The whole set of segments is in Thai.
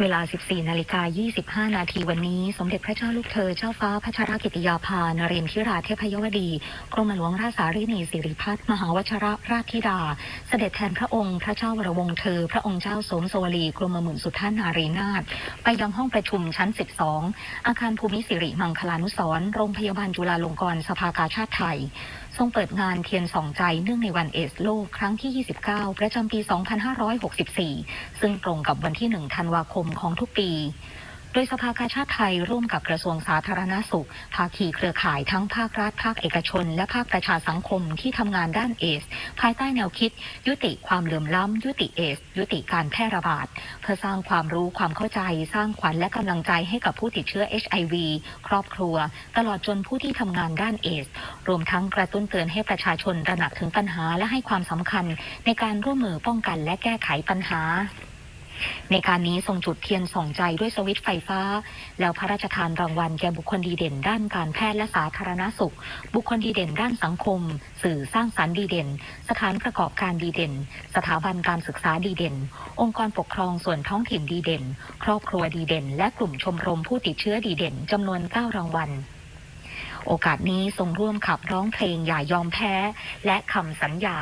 เวลา 14 นาฬิกา 25 นาทีวันนี้ สมเด็จพระเจ้าลูกเธอ เจ้าฟ้าพัชรกิติยาภานเรนทิราเทพยวดี กรมหลวงราชสารินีสิริพัฒน์มหาวชรราชธิดา เสด็จแทนพระองค์ พระเจ้าวรวงเธอ พระองค์เจ้าสมสวลีกรมหมื่นสุทธานารีนาถไปยังห้องประชุมชั้น 12 อาคารภูมิสิริมังคลานุสรโรงพยาบาลจุฬาลงกรณ์สภากาชาติไทย ทรงเปิดงานเทียนสองใจเนื่องในวันเอสโลกครั้งที่ 29 ประจำปี 2564 ซึ่งตรงกับวันที่ 1 ธันวาคมของทุกปี ดยสภากาชาติไทยร่วมกับกระทรวงสาธารณสุข ภาคีเครือข่ายทั้งภาครัฐ ภาคเอกชน และภาคประชาสังคมที่ทำงานด้านเอส ภายใต้แนวคิด ยุติความเหลื่อมล้ำ ยุติเอส ยุติการแพร่ระบาด เพื่อสร้างความรู้ความเข้าใจ สร้างขวัญและกำลังใจให้กับผู้ติดเชื้อ HIV ครอบครัว ตลอดจนผู้ที่ทำงานด้านเอส รวมทั้งกระตุ้นเตือนให้ประชาชนระหนักถึงปัญหาและให้ความสำคัญ ในการร่วมมือป้องกันและแก้ไขปัญหา ในการนี้ทรงจุดเทียนส่องใจด้วยสวิตไฟฟ้า แล้วพระราชทานรางวัลแก่บุคคลดีเด่นด้านการแพทย์และสาธารณสุข บุคคลดีเด่นด้านสังคม สื่อสร้างสรรค์ดีเด่น สถานประกอบการดีเด่น สถาบันการศึกษาดีเด่น องค์กรปกครองส่วนท้องถิ่นดีเด่น ครอบครัวดีเด่น และกลุ่มชมรมผู้ติดเชื้อดีเด่นจำนวน 9 รางวัลโอกาสนี้ทรงร่วมขับร้องเพลงอย่ายอมแพ้ และคำสัญญา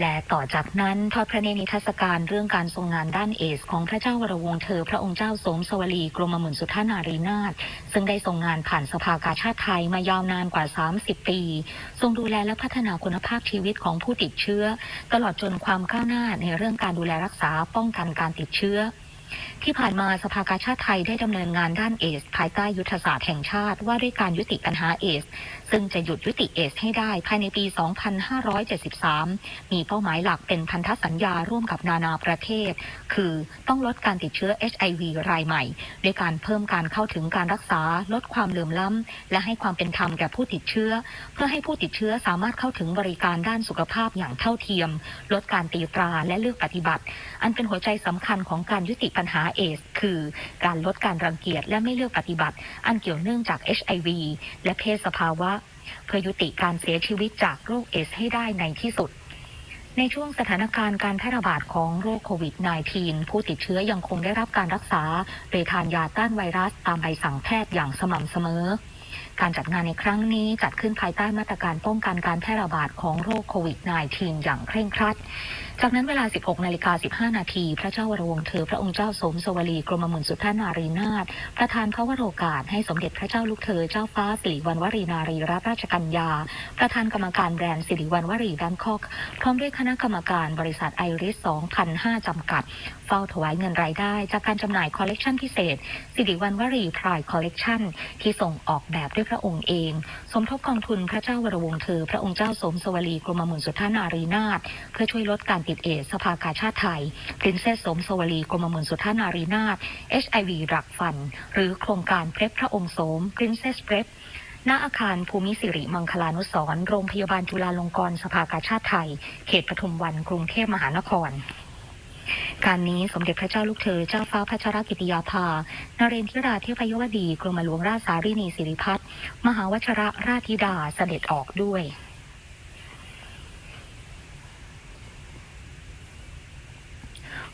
และต่อจากนั้นทอดพระเนตรนิทรรศการเรื่องการทรงงานด้านเอส ของพระเจ้าวรวงเธอ พระองค์เจ้าสมสวลีกรมหมื่นสุทธานารีนาถซึ่งได้ทรงงานผ่านสภากาชาติไทยมายาวนานกว่า 30 ปี ทรงดูแลและพัฒนาคุณภาพชีวิตของผู้ติดเชื้อ ตลอดจนความก้าวหน้าในเรื่องการดูแลรักษาป้องกันการติดเชื้อ ที่ผ่านมาสภากาชาติไทยได้ดำเนินงานด้านเอส ภายใต้ยุทธศาสตร์แห่งชาติว่าด้วยการยุติปัญหาเอส ซึ่งจะหยุดยุติเอสให้ได้ภายในปี 2573 มีเป้าหมายหลักเป็นพันธสัญญาร่วมกับนานาประเทศ คือต้องลดการติดเชื้อ HIV รายใหม่ ด้วยการเพิ่มการเข้าถึงการรักษา ลดความเหลื่อมล้ำ และให้ความเป็นธรรมแก่ผู้ติดเชื้อ เพื่อให้ผู้ติดเชื้อสามารถเข้าถึงบริการด้านสุขภาพอย่างเท่าเทียม ลดการตีตราและเลือกปฏิบัติ อันเป็นหัวใจสำคัญของการยุติปัญหาเอสคือการลดการรังเกียจและไม่เลือกปฏิบัติ อันเกี่ยวเนื่องจาก HIV และเพศสภาวะ เพื่อยุติการเสียชีวิตจากโรคเอสให้ได้ในที่สุดในช่วงสถานการณ์การแพร่ระบาดของโรคโควิด -19 ผู้ติดเชื้อยังคงได้รับการรักษาโดยทานยาต้านไวรัสตามใบสั่งแพทย์อย่างสม่ำเสมอ การจัดงานในครั้งนี้จัดขึ้นภายใต้มาตรการป้องกันการแพร่ระบาดของโรคโควิด -19 อย่างเคร่งครัด จากนั้นเวลา 16 นาฬิกา 15 นาที พระเจ้าวรวงเธอ พระองค์เจ้าสมสวลีกรมหมื่นสุทธานารีนาถประธานพระวโรกาสให้สมเด็จพระเจ้าลูกเธอ เจ้าฟ้าสิริวัณวรีนารีรับราชกัญญา ประธานกรรมการแบรนด์สิริวัณวรีแบงคอก พร้อมด้วยคณะกรรมการบริษัทไอริส 2005 จำกัด เฝ้าถวายเงินรายได้ จากการจำหน่ายคอลเลกชันพิเศษ สิริวัณวรีพรายคอลเลกชันที่ส่งออกแบบด้วยพระองค์เอง สมทบกองทุนพระเจ้าวรวงศ์เธอ พระองค์เจ้าสมสวลีกรมหมื่นสุทธานารีนาถเพื่อช่วยลดการติดเอสสภากาชาติไทยพรินเซสสมสวลีกรมหมื่นสุทธานารีนาถ HIV รักฟัน หรือโครงการเพรพพระองค์โสม Princess Prep ณอาคารภูมิสิริมังคลานุสรโรงพยาบาลจุฬาลงกรณ์สภากาชาติไทย เขตปทุมวันกรุงเทพมหานคร การนี้สมเด็จพระเจ้าลูกเธอเจ้าฟ้าพัชรกิติยาภา นเรนทิราเทพยวดี กรมหลวงราชสารินีสิริพัฒน์มหาวชระราชธิดาเสด็จออกด้วย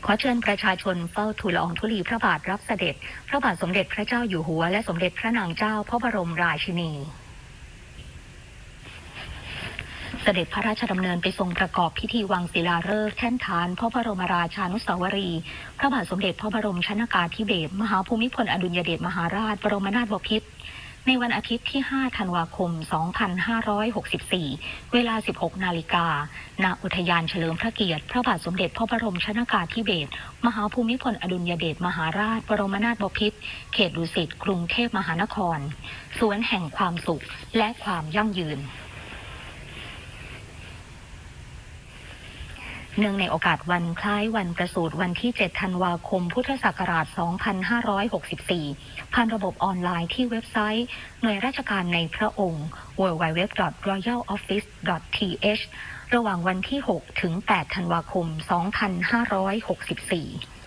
ขอเชิญประชาชนเฝ้าทูลละอองธุลีพระบาทรับเสด็จ พระบาทสมเด็จพระเจ้าอยู่หัว และสมเด็จพระนางเจ้าพระบรมราชินี เสด็จพระราชดำเนินไปทรงประกอบพิธีวังศิลาฤกษ์แท่นฐานพระบรมราชานุสาวรีย์พระบาทสมเด็จพระบรมชนากาธิเบศรมหาภูมิพลอดุลยเดชมหาราช บรมนาถบพิตรในวันอาทิตย์ที่ 5 ธันวาคม 2564 เวลา 16 นาฬิกา ณ อุทยานเฉลิมพระเกียรติ พระบาทสมเด็จพระบรมชนากาธิเบศร มหาภูมิพลอดุลยเดช มหาราช บรมนาถบพิตร เขตดุสิต กรุงเทพมหานคร สวนแห่งความสุขและความยั่งยืน เนื่องในโอกาสวันคล้ายวันประสูติวันที่ 7 ธันวาคม พุทธศักราช 2564 ผ่านระบบออนไลน์ที่เว็บไซต์ หน่วยราชการในพระองค์ www.royaloffice.th ระหว่างวันที่ 6 ถึง 8 ธันวาคม 2564